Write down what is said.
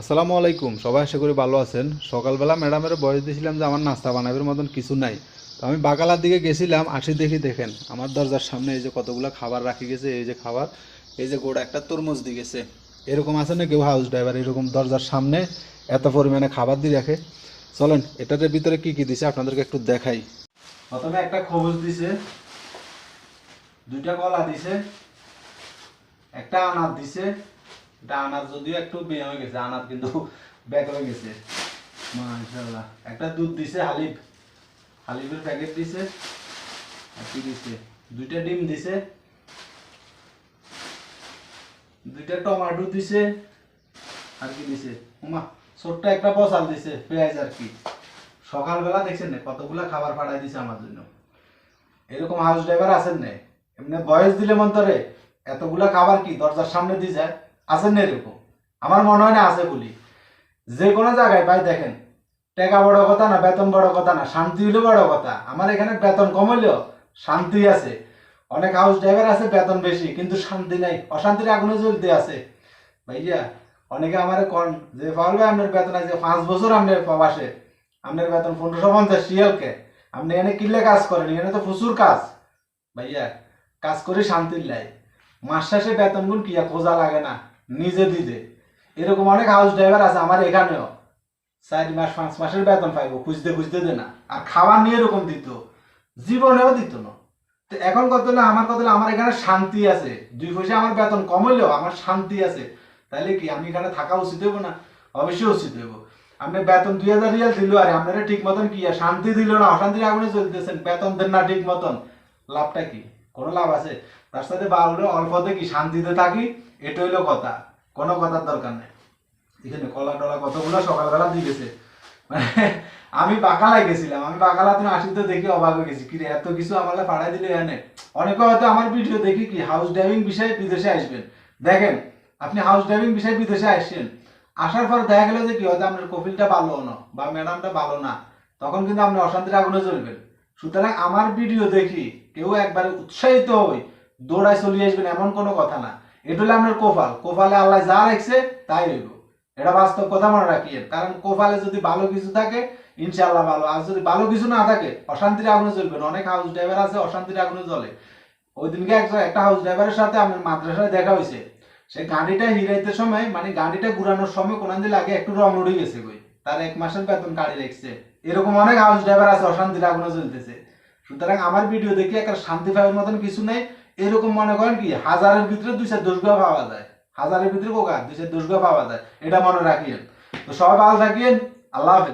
আসসালামু আলাইকুম, সবাই আশা করি ভালো আছেন। সকালবেলা ম্যাডামের বয়স দিয়েছিলাম যে আমার নাস্তা বানাবের মতন কিছু নাই। তো আমি বাকালার দিকে গেছিলাম, আসি দেখি দেখেন। আমার দরজার সামনে এই যে কতগুলো খাবার রাখি গেছে, এই যে খাবার, এই যে গোড়া একটা তরমুজ দিয়ে গেছে। এরকম আছে না কেউ হাউস ড্রাইভার এরকম দরজার সামনে এত পরিমাণে খাবার দিয়ে রাখে। চলেন, এটার ভিতরে কি কি দিছে আপনাদেরকে একটু দেখাই। প্রথমে একটা খবুজ দিছে, দুইটা কলা দিছে, একটা আনার দিছে এটা আনার যদিও একটু বেয়ে হয়ে গেছে আনার কিন্তু ব্যাক হয়ে গেছে। মাশাআল্লাহ। একটা দুধ দিছে হালিব হালিবের প্যাকেট দিছে আর কি দিছে। দুইটা ডিম দিছে। দুইটা টমেটো দিছে, আর কি দিছে? উমা, ছোট্ট একটা বসাল দিছে, পেঁয়াজ আর কি। সকালবেলা দেখছেন না, কতগুলা খাবার পাঠাই দিছে আমার জন্য। এরকম হাউস ড্রাইভার আছেন না, এমনি বয়স দিলে মন্তরে, এতগুলা খাবার কি দরজার সামনে দিয়ে যায়? আছেন না এরকম আমার মনে হয় না আছে বলি। যে কোনো জায়গায় ভাই দেখেন, টাকা বড় কথা না, বেতন বড় কথা না, শান্তি হইলে বড় কথা। আমার এখানে বেতন কম হইলেও শান্তি আছে। অনেক হাউস ড্রাইভার আছে, বেতন বেশি, কিন্তু শান্তি নাই। অশান্তির আগুনে জ্বলতে আছে। ভাইয়া, অনেকে আমার কন যে পারবে আপনার বেতন আছে পাঁচ বছর আপনার প্রবাসে। আপনার বেতন পনেরোশো পঞ্চাশ শিয়ালকে আপনি এখানে কিনলে কাজ করেন, এখানে তো প্রচুর কাজ। ভাইয়া, কাজ করে শান্তির লাই। মাস শেষে বেতন গুণ কি আর খোঁজা লাগে না। নিজে দিতে এরকম অনেক হাউস ড্রাইভার আছে আমার এখানেও। চার মাস, পাঁচ মাসের বেতন পাইবো, খুঁজতে খুঁজতে দে না। আর খাবার নিয়ে এরকম দিত। জীবনেও দিত না। তো এখন কত হলো আমার কত আমার এখানে শান্তি আছে। দুই পয়সা আমার বেতন কম হইলেও আমার শান্তি আছে। তাহলে কি আমি এখানে থাকা উচিত হইব না? অবশ্যই উচিত হইব। আপনি বেতন দুই হাজার রিয়াল দিল, আর আপনারা ঠিক মতন কি শান্তি দিল না? অশান্তির আগুনে চলতেছেন বেতন দেন না ঠিক মতন। লাভটা কি? কোনো লাভ আছে? তার সাথে বাউলে অল্পতে কি শান্তিতে থাকি এটা হইল কথা। কোনো কথার দরকার নেই। এখানে কলা টলা কতগুলো সকালবেলা দিয়ে গেছে মানে আমি বাকালায় গেছিলাম। আমি বাকালাতে আসিতে দেখি অবাক হয়ে গেছি। কি রে, এত কিছু আমার পাঠাই দিলে এনে? অনেকে হয়তো আমার ভিডিও দেখি কি হাউস ড্রাইভিং বিষয়ে বিদেশে আসবেন। দেখেন আপনি হাউস ড্রাইভিং বিষয়ে বিদেশে আসছেন। আসার পর দেখা গেল যে কি হয়তো আপনার কপিলটা ভালো না বা ম্যাডামটা ভালো না। তখন কিন্তু আপনি অশান্তির আগুনে চলবেন সুতরাং আমার ভিডিও দেখি কেউ একবারে উৎসাহিত হই দৌড়ায় চলে আসবেন এমন কোনো কথা না। এটা হলো আপনার কোফাল। কোফালে আল্লাহ যা রাখছে, তাই হইব এটা বাস্তব কথা মনে রাখিয়েন। কারণ কোফালে যদি ভালো কিছু থাকে, ইনশাআল্লাহ ভালো। আর যদি ভালো কিছু না থাকে, অশান্তির আগুনে চলবেন অনেক হাউস ড্রাইভার আছে, অশান্তির আগুনে জ্বলে। ওই দিনকে একটা একটা হাউস ড্রাইভারের সাথে আমার মাদ্রাসায় দেখা হয়েছে। সে গাড়িটা হিরাইতে সময় মানে গাড়িটা ঘুরানোর সময় কোন দিন আগে একটু রং উড়ে গেছে কই। তার এক মাসের বেতন গাড়ি রেখছে। এরকম অনেক হাউস ড্রাইভার আছে, অশান্তির আগুনে চলতেছে সুতরাং আমার ভিডিও দেখি একটা শান্তি পাওয়ার মতন কিছু নেই। এরকম মনে করেন কি, হাজারের ভিতরে দুই চার পাওয়া যায়। হাজারের ভিতরে কোকা? দুই চার দশ গুয়া পাওয়া যায়। এটা মনে রাখিয়েন। তো সবাই ভালো থাকিয়েন আল্লাহ হাফেজ।